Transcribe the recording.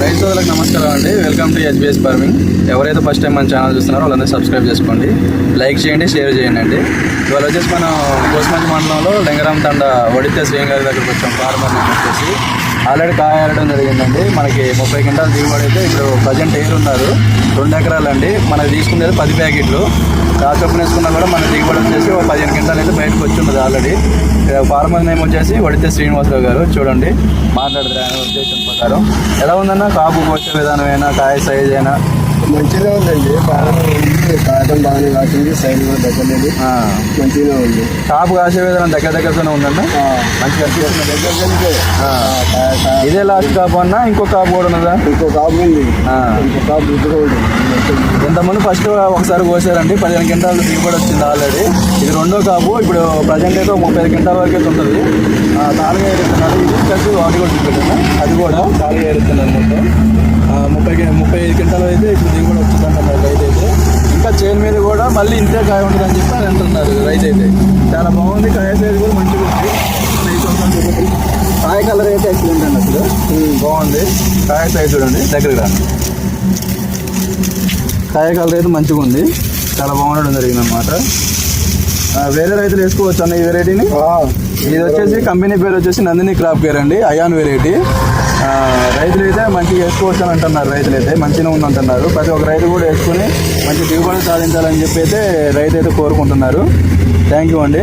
రైతు సోదరులకు నమస్కారం అండి. వెల్కమ్ టు హెచ్బిఎస్ ఫార్మింగ్ ఎవరైతే ఫస్ట్ టైం మన ఛానల్ చూస్తున్నారో వాళ్ళందరూ సబ్స్క్రైబ్ చేసుకోండి. లైక్ చేయండి షేర్ చేయండి అండి ఇవాళ వచ్చేసి మనం కోసమంచి మండలంలో లింగరాం తండ ఒడితే శ్రీం గారి దగ్గరకు వచ్చాం. ఫార్మర్ వచ్చేసి ఆల్రెడీ కాయ జరిగిందండి. మనకి ముప్పై క్వింటాలు దిగుబడి అయితే ఇప్పుడు ప్రజెంట్ ఎయిర్ ఉన్నారు రెండు ఎకరాలు అండి మనకి తీసుకునేది పది ప్యాకెట్లు. రాచొప్పున వేసుకున్నా కూడా మన దిగుబడి వచ్చేసి ఒక పదిహేను క్వింటాలు అయితే బయటకు వచ్చి ఉన్నది ఆల్రెడీ ఫార్మర్ నేమ్ వచ్చేసి వడితే శ్రీనివాసరావు గారు చూడండి మాట్లాడతారు ఆయన ఉద్దేశం ప్రకారం. ఎలా ఉందన్న? కాపు కోసే విధానం అయినా కాయ సైజ్ అయినా? మంచిగా ఉందండి. బాగా బాగానే కాసింది సైడ్ కూడా దగ్గరలేదు ఆ, మంచిగా ఉంది. కాపు కాసే విధానం దగ్గర దగ్గరతోనే ఉందన్న మంచిగా అనిపిస్తుంది. దగ్గరకే ఆ, ఇదే లాస్ట్ కాపు అన్నా ఇంకో కాపు కూడా ఉన్నదా? ఇంకో కాపు ఉంది. ఇంకో కాపు ఇది కూడా ఉంది. ఇంతకుముందు ఫస్ట్ ఒకసారి కోసారండి పదిహేను క్వింటాలు దిగుబడి వచ్చింది ఆల్రెడీ ఇది రెండో కాపు ఇప్పుడు ప్రజెంట్ అయితే ముప్పై ఐదు క్వింటాల వరకు అయితే ఉంటుంది. తాలుగా ఏరుతున్నారు ఇది వచ్చేసి ఒకటి కూడా అది కూడా తాలుగా ఏరుతున్నారు మొత్తం. ముప్పై ముప్పై ఐదు క్వింటాలు అయితే ఇప్పుడు దిగుబడి వచ్చిందంటున్నారు రైతు అయితే ఇంకా చేను మీద కూడా మళ్ళీ ఇంతే కాయ ఉంటుందని చెప్పి అని అంటున్నారు. రైతు అయితే. చాలా బాగుంది. కాయ సైజ్ కూడా మంచిగా ఉంది. కాయ కలర్ అయితే ఎక్సలెంట్ అండి అసలు. బాగుంది. కాయ సైజ్ చూడండి. దగ్గరికి రా కాయ కలర్ అయితే మంచిగా ఉంది. చాలా బాగుండడం జరిగింది అనమాట వేరే రైతులు వేసుకోవచ్చు అన్న ఈ వెరైటీని ఇది వచ్చేసి కంపెనీ పేరు వచ్చేసి నందిని క్రాప్ కేర్ అండి. అయాన్ వెరైటీ రైతులు అయితే మంచిగా వేసుకోవచ్చు అని అంటున్నారు. రైతులు అయితే మంచిగా ఉంది అంటున్నారు ప్రతి ఒక్క రైతు కూడా వేసుకుని దిగుబడి సాధించాలని చెప్పి అయితే రైతు అయితే కోరుకుంటున్నారు. థ్యాంక్ యూ అండి.